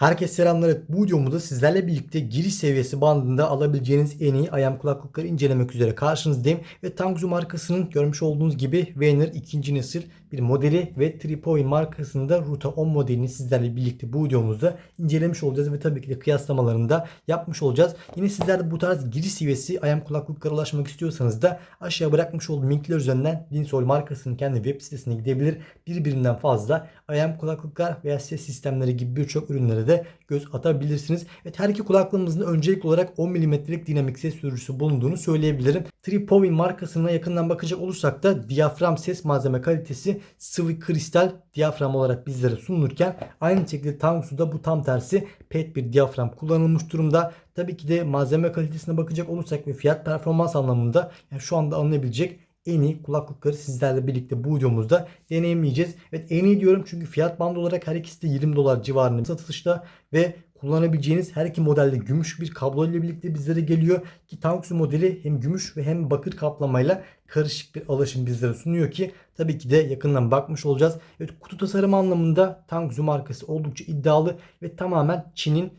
Herkese selamlar. Bu videomuzda sizlerle birlikte giriş seviyesi bandında alabileceğiniz en iyi ayam kulaklıkları incelemek üzere karşınızdayım. Ve Tangzu markasının görmüş olduğunuz gibi Weiner ikinci nesil bir modeli ve Tripoint markasının da Ruta 10 modelini sizlerle birlikte bu videomuzda incelemiş olacağız ve tabii ki de kıyaslamalarını da yapmış olacağız. Yine sizler de bu tarz giriş seviyesi ayam kulaklıklara ulaşmak istiyorsanız da aşağıya bırakmış olduğum linkler üzerinden Linsol markasının kendi web sitesine gidebilir. Birbirinden fazla ayam kulaklıklar veya ses sistemleri gibi birçok ürünlere de göz atabilirsiniz. Evet her iki kulaklığımızın öncelikli olarak 10 mm'lik dinamik ses sürücüsü bulunduğunu söyleyebilirim. Tripovin markasına yakından bakacak olursak da diyafram ses malzeme kalitesi sıvı kristal diyafram olarak bizlere sunulurken aynı şekilde Tangsu'da bu tam tersi pet bir diyafram kullanılmış durumda. Tabii ki de malzeme kalitesine bakacak olursak ve fiyat performans anlamında yani şu anda alınabilecek en iyi kulaklıkları sizlerle birlikte bu videomuzda deneyimleyeceğiz. Evet en iyi diyorum çünkü fiyat bandı olarak her ikisi de 20 dolar civarında satışta ve kullanabileceğiniz her iki modelde gümüş bir kablo ile birlikte bizlere geliyor ki Tangsu modeli hem gümüş ve hem bakır kaplamayla karışık bir alaşım bizlere sunuyor ki tabii ki de yakından bakmış olacağız. Evet kutu tasarımı anlamında Tangsu markası oldukça iddialı ve tamamen Çin'in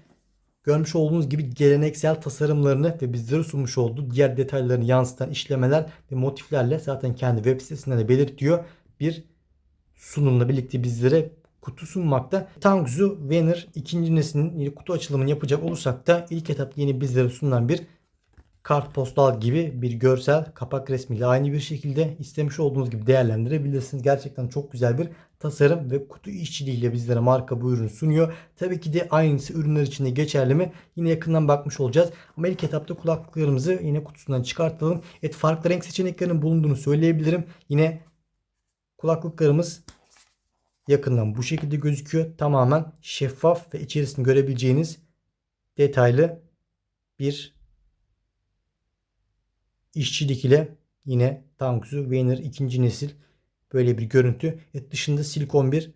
görmüş olduğunuz gibi geleneksel tasarımlarını ve bizlere sunmuş olduğu diğer detaylarını yansıtan işlemeler ve motiflerle zaten kendi web sitesinde de belirtiyor. Bir sunumla birlikte bizlere kutu sunmakta. Tangzu Weiner ikinci neslinin kutu açılımını yapacak olursak da ilk etapta yeni bizlere sunulan bir kartpostal gibi bir görsel kapak resmiyle aynı bir şekilde istemiş olduğunuz gibi değerlendirebilirsiniz. Gerçekten çok güzel bir tasarım ve kutu işçiliğiyle bizlere marka bu ürünü sunuyor. Tabii ki de aynısı ürünler için de geçerli mi? Yine yakından bakmış olacağız. Ama ilk etapta kulaklıklarımızı yine kutusundan çıkartalım. Evet farklı renk seçeneklerinin bulunduğunu söyleyebilirim. Yine kulaklıklarımız yakından bu şekilde gözüküyor. Tamamen şeffaf ve içerisini görebileceğiniz detaylı bir işçilik ile yine Tangsu Weiner ikinci nesil böyle bir görüntü. Et dışında silikon bir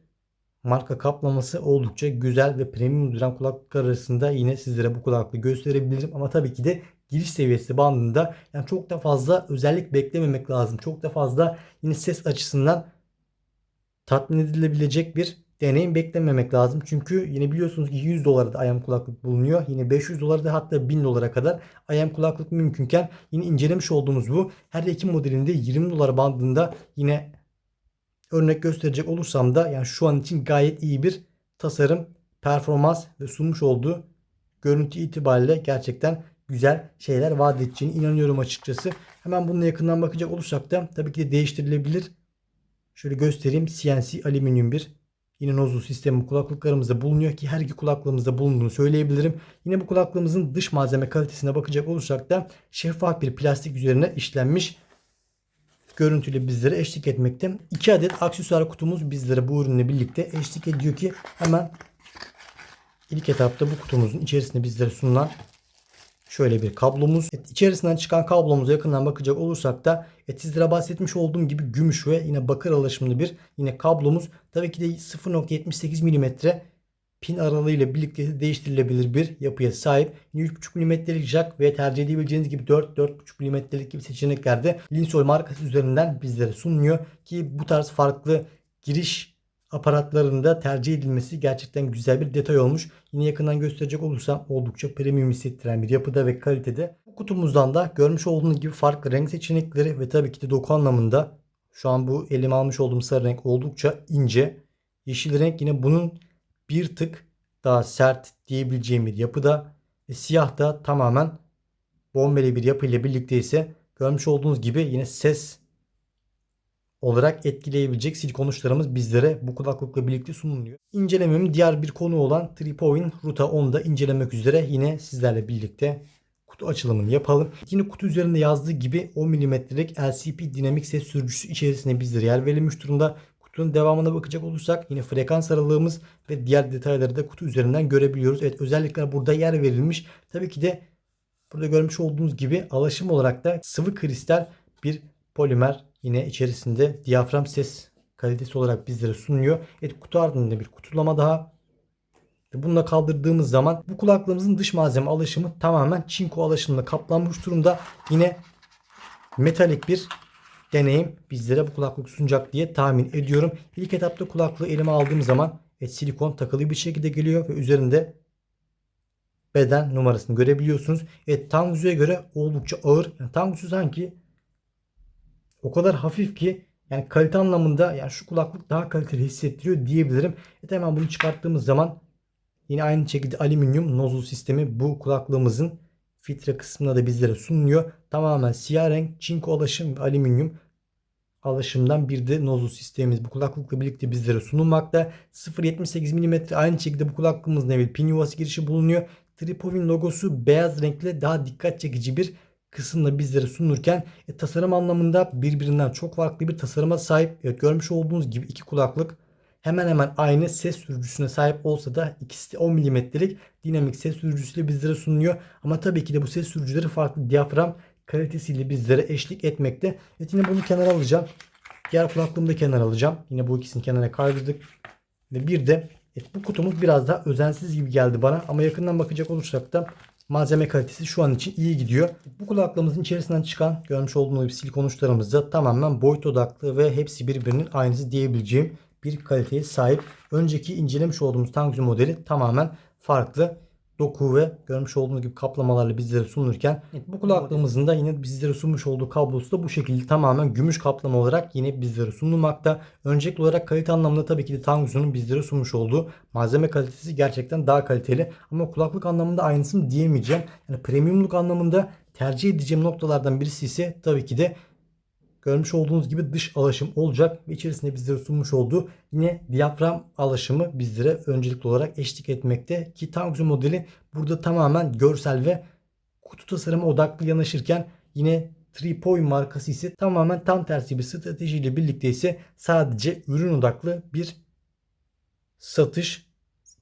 marka kaplaması oldukça güzel ve premium duran kulaklıklar arasında yine sizlere bu kulaklığı gösterebilirim. Ama tabii ki de giriş seviyesi bandında yani çok da fazla özellik beklememek lazım. Çok da fazla yine ses açısından tatmin edilebilecek bir deneyim beklememek lazım. Çünkü yine biliyorsunuz ki 100 dolara da IM kulaklık bulunuyor. Yine 500 dolara da hatta 1000 dolara kadar IM kulaklık mümkünken yine incelemiş olduğumuz bu her iki modelinde 20 dolar bandında yine örnek gösterecek olursam da yani şu an için gayet iyi bir tasarım, performans ve sunmuş olduğu görüntü itibariyle gerçekten güzel şeyler vaat edeceğine inanıyorum açıkçası. Hemen bununla yakından bakacak olursak da tabii ki de değiştirilebilir. Şöyle göstereyim. CNC alüminyum bir yine nozul sistemi kulaklıklarımızda bulunuyor ki her iki kulaklığımızda bulunduğunu söyleyebilirim. Yine bu kulaklığımızın dış malzeme kalitesine bakacak olursak da şeffaf bir plastik üzerine işlenmiş görüntüyle bizlere eşlik etmekte. 2 adet aksesuar kutumuz bizlere bu ürünle birlikte eşlik ediyor ki hemen ilk etapta bu kutumuzun içerisinde bizlere sunulan şöyle bir kablomuz. Evet, içerisinden çıkan kablomuza yakından bakacak olursak da evet, sizlere bahsetmiş olduğum gibi gümüş ve yine bakır alaşımlı bir yine kablomuz. Tabii ki de 0.78 mm pin aralığıyla birlikte değiştirilebilir bir yapıya sahip. Yine 3.5 mm'lik jack ve tercih edebileceğiniz gibi 4-4.5 mm'lik gibi seçeneklerde Linsol markası üzerinden bizlere sunuluyor. Ki bu tarz farklı giriş aparatlarında tercih edilmesi gerçekten güzel bir detay olmuş. Yine yakından gösterecek olursam oldukça premium hissettiren bir yapıda ve kalitede. Bu kutumuzdan da görmüş olduğunuz gibi farklı renk seçenekleri ve tabii ki de doku anlamında şu an bu elime almış olduğum sarı renk oldukça ince. Yeşil renk yine bunun bir tık daha sert diyebileceğim bir yapıda. Ve siyah da tamamen bombeli bir yapı ile birlikte ise görmüş olduğunuz gibi yine ses olarak etkileyebilecek silikon uçlarımız bizlere bu kulaklıkla birlikte sunuluyor. İncelememin diğer bir konu olan Tripoint Ruta 10'da incelemek üzere yine sizlerle birlikte kutu açılımını yapalım. Yine kutu üzerinde yazdığı gibi 10 mm'lik LCP dinamik ses sürücüsü içerisinde bizlere yer verilmiş durumda. Kutunun devamına bakacak olursak yine frekans aralığımız ve diğer detayları da kutu üzerinden görebiliyoruz. Evet özellikler burada yer verilmiş. Tabii ki de burada görmüş olduğunuz gibi alaşım olarak da sıvı kristal bir polimer yine içerisinde diyafram ses kalitesi olarak bizlere sunuluyor. Evet kutu ardında bir kutulama daha. Bununla kaldırdığımız zaman bu kulaklığımızın dış malzeme alaşımı tamamen çinko alaşımla kaplanmış durumda. Yine metalik bir deneyim bizlere bu kulaklık sunacak diye tahmin ediyorum. İlk etapta kulaklığı elime aldığım zaman Evet, silikon takılı bir şekilde geliyor ve üzerinde beden numarasını görebiliyorsunuz. Evet Tangzu'ya göre oldukça ağır. Yani Tangzu sanki o kadar hafif ki yani kalite anlamında yani şu kulaklık daha kaliteli hissettiriyor diyebilirim. Evet hemen bunu çıkarttığımız zaman yine aynı şekilde alüminyum nozul sistemi bu kulaklığımızın filtre kısmında da bizlere sunuluyor. Tamamen siyah renk, çinko alaşım ve alüminyum alaşımdan bir de nozul sistemimiz bu kulaklıkla birlikte bizlere sunulmakta. 0.78 mm aynı şekilde bu kulaklığımızda bir pin yuvası girişi bulunuyor. Tripovin logosu beyaz renkle daha dikkat çekici bir kısımla bizlere sunulurken e, tasarım anlamında birbirinden çok farklı bir tasarıma sahip. Evet, görmüş olduğunuz gibi iki kulaklık hemen hemen aynı ses sürücüsüne sahip olsa da ikisi de 10 mm'lik dinamik ses sürücüsüyle bizlere sunuluyor. Ama tabii ki de bu ses sürücüleri farklı diyafram kalitesiyle bizlere eşlik etmekte. Evet yine bunu kenara alacağım. Diğer kulaklığımı da kenara alacağım. Yine bu ikisini kenara kaydırdık. Ve bir de evet, bu kutumuz biraz daha özensiz gibi geldi bana. Ama yakından bakacak olursak da malzeme kalitesi şu an için iyi gidiyor. Bu kulaklığımızın içerisinden çıkan görmüş olduğunuz gibi silikon uçlarımız da tamamen boyut odaklı ve hepsi birbirinin aynısı diyebileceğim bir kaliteye sahip. Önceki incelemiş olduğumuz Tangzu modeli tamamen farklı doku ve görmüş olduğunuz gibi kaplamalarla bizlere sunulurken bu kulaklığımızın da yine bizlere sunmuş olduğu kablosu da bu şekilde tamamen gümüş kaplama olarak yine bizlere sunulmakta. Öncelikli olarak kalite anlamında tabii ki de Tangzu'nun bizlere sunmuş olduğu malzeme kalitesi gerçekten daha kaliteli ama kulaklık anlamında aynısını diyemeyeceğim. Yani premiumluk anlamında tercih edeceğim noktalardan birisi ise tabii ki de görmüş olduğunuz gibi dış alaşım olacak ve içerisinde bizlere sunmuş olduğu yine diyafram alaşımı bizlere öncelikli olarak eşlik etmekte ki Tangzu modeli burada tamamen görsel ve kutu tasarımı odaklı yanaşırken yine Tripoint markası ise tamamen tam tersi bir stratejiyle birlikte ise sadece ürün odaklı bir satış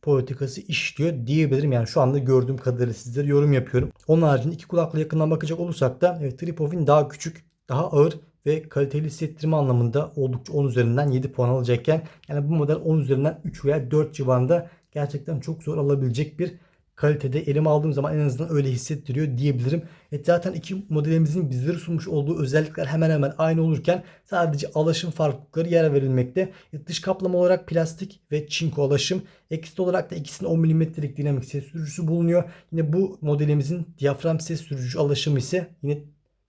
politikası işliyor diyebilirim. Yani şu anda gördüğüm kadarıyla sizlere yorum yapıyorum. Onun haricinde iki kulakla yakından bakacak olursak da evet, Tripovin daha küçük, daha ağır ve kaliteli hissettirme anlamında oldukça 10 üzerinden 7 puan alacakken yani bu model 10 üzerinden 3 veya 4 civarında gerçekten çok zor alabilecek bir kalitede elime aldığım zaman en azından öyle hissettiriyor diyebilirim. Evet zaten iki modelimizin bizlere sunmuş olduğu özellikler hemen hemen aynı olurken sadece alaşım farklılıkları yer verilmekte. Evet, dış kaplama olarak plastik ve çinko alaşım. Eksik olarak da ikisinin 10 mm'lik dinamik ses sürücüsü bulunuyor. Yine bu modelimizin diyafram ses sürücü alaşımı ise yine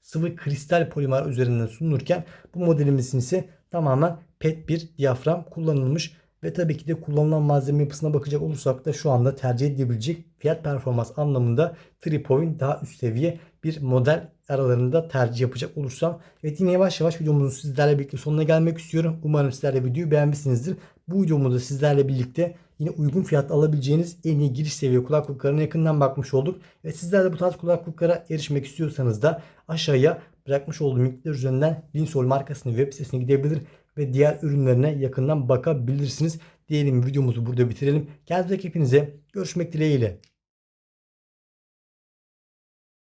sıvı kristal polimer üzerinden sunulurken bu modelimizin ise tamamen PET bir diyafram kullanılmış ve tabii ki de kullanılan malzeme yapısına bakacak olursak da şu anda tercih edilebilecek fiyat performans anlamında 3 point daha üst seviye bir model aralarında tercih yapacak olursam. Evet yine yavaş yavaş videomuzun sizlerle birlikte sonuna gelmek istiyorum. Umarım sizler de videoyu beğenmişsinizdir. Bu videomuzda sizlerle birlikte yine uygun fiyat alabileceğiniz en iyi giriş seviye kulaklıklarına yakından bakmış olduk. Ve sizler de bu tarz kulaklıklara erişmek istiyorsanız da aşağıya bırakmış olduğum linkler üzerinden Linsol markasının web sitesine gidebilir ve diğer ürünlerine yakından bakabilirsiniz. Diyelim videomuzu burada bitirelim. Kendinize hepinize görüşmek dileğiyle.